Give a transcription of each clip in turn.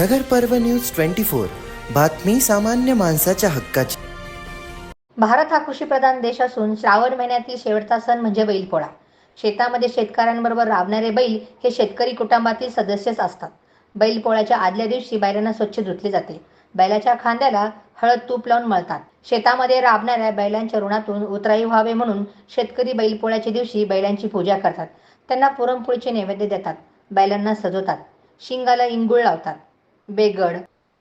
नगर पर्व news twenty four. बातमी सामान्य माणसाच्या हक्काची. भारत हा कृषीप्रधान देश असून श्रावण महिन्यातील शेवटचा सण म्हणजे बैलपोळा. शेतामध्ये शेतकऱ्यांबरोबर राबणारे बैल हे शेतकरी कुटुंबातील सदस्यच असतात. बैलपोळ्याच्या आदल्या दिवशी बैलांना स्वच्छ धुतले जाते. बैलाच्या खांद्याला हळद तूप लावून मळतात. शेतामध्ये राबणाऱ्या बैलांच्या ऋणातून उतराई व्हावे म्हणून शेतकरी बैलपोळ्याच्या दिवशी बैलांची पूजा करतात. त्यांना पुरणपोळीचे नैवेद्य देतात. बैलांना सजवतात. शिंगाला इंगुळ लावतात. बेगड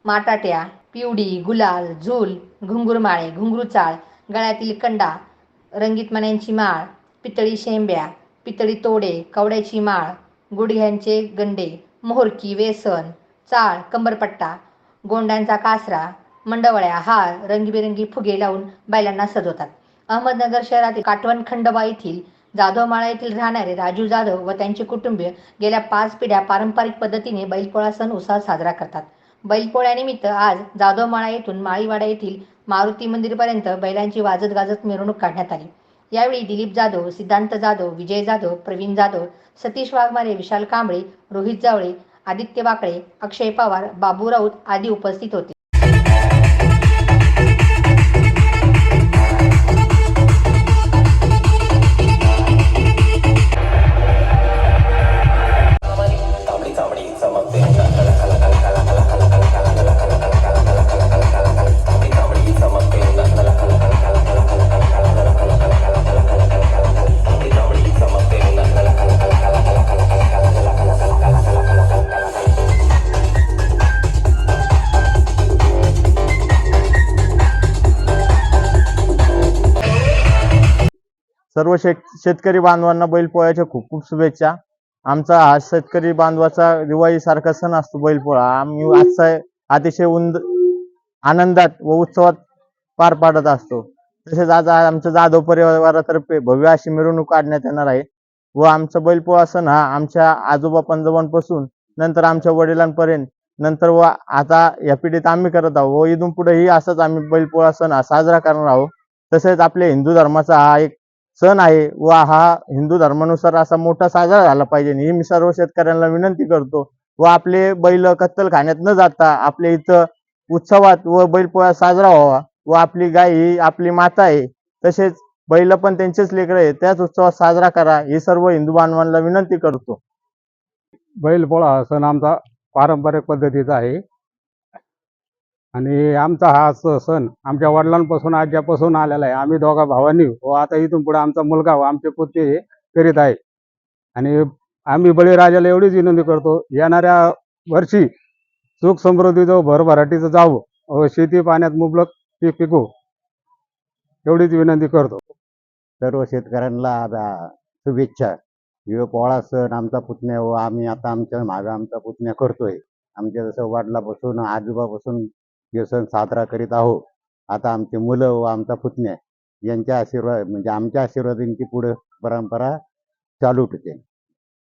माटाट्या पिवडी गुलाल झूल घुंगुरमाळे घुंगरू चाळ गळ्यातील कंडा रंगीत मण्यांची माळ पितळी शेंब्या पितळी तोडे कवड्याची माळ गुडघ्यांचे गंडे मोहरकी वेसन चाळ कंबरपट्टा गोंड्यांचा कासरा मंडवळ्या हार रंगीबेरंगी फुगे लावून बैलांना सजवतात. अहमदनगर शहरातील काटवण खंडोबा येथील जाधवमाळा येथील राहणारे राजू जाधव व त्यांचे कुटुंबीय गेल्या पाच पिढ्या पारंपरिक पद्धतीने बैलपोळा सण उत्साहात साजरा करतात. बैलपोळ्यानिमित्त आज जाधवमाळा येथून माळीवाडा येथील मारुती मंदिरपर्यंत बैलांची वाजत गाजत मिरवणूक काढण्यात आली. यावेळी दिलीप जाधव सिद्धांत जाधव विजय जाधव प्रवीण जाधव सतीश वाघमारे विशाल कांबळे रोहित जावळे आदित्य वाकळे अक्षय पवार बाबू राऊत आदी उपस्थित होते. सर्व शेत शेतकरी बांधवांना बैलपोळ्याच्या खूप खूप शुभेच्छा. आमचा हा शेतकरी बांधवाचा दिवाळी सारखा सण असतो बैलपोळा. आम्ही आजचा अतिशय उंद आनंदात व उत्सवात पार पाडत असतो. तसेच आज आमच्या जाधव परिवारातर्फे भव्य अशी मिरवणूक काढण्यात येणार आहे व आमचा बैलपोळा सण हा आमच्या आजोबा पंजोबांपासून नंतर आमच्या वडिलांपर्यंत नंतर व आता या पिढीत आम्ही करत आहोत व इथून पुढेही असाच आम्ही बैलपोळा सण हा साजरा करणार आहोत. तसेच आपल्या हिंदू धर्माचा हा एक सण आहे व हा हिंदू धर्मानुसार असा मोठा साजरा झाला पाहिजे. ही मी सर्व शेतकऱ्यांना विनंती करतो. व आपले बैल कत्तलखान्यात न जाता आपल्या इथं उत्सवात व बैलपोळा साजरा व्हावा. व आपली गाय ही आपली माता आहे. तसेच बैल पण त्यांचेच लेकर आहे त्याच उत्सवात साजरा करा. ही सर्व हिंदू बांधवांना विनंती करतो. बैलपोळा हा सण आमचा पारंपरिक पद्धतीचा आहे. आणि आमचा हा स- सण आमच्या वडिलांपासून आज्यापासून आलेला आहे. आम्ही दोघा भावांनी व आता इथून पुढे आमचा मुलगा व आमचे पुत्र हे करीत आहे. आणि आम्ही बळीराजाला एवढीच विनंती करतो येणाऱ्या वर्षी सुख समृद्धीचं भरभराटीचं जावं व शेती पाण्यात मुबलक पीक पिकू एवढीच विनंती करतो. सर्व शेतकऱ्यांना शुभेच्छा. ह्यो पोळा सण आमचा पुतण्या व आम्ही आता आमच्या मागं आमचा पुतण्या करतोय. आमच्या जसं वडिलापासून आजोबापासून हे सण साजरा करीत आहो आता आमचे मुलं व आमचा पुतण्या यांच्या आशीर्वाद म्हणजे आमच्या आशीर्वादांची पुढं परंपरा चालू ठेवते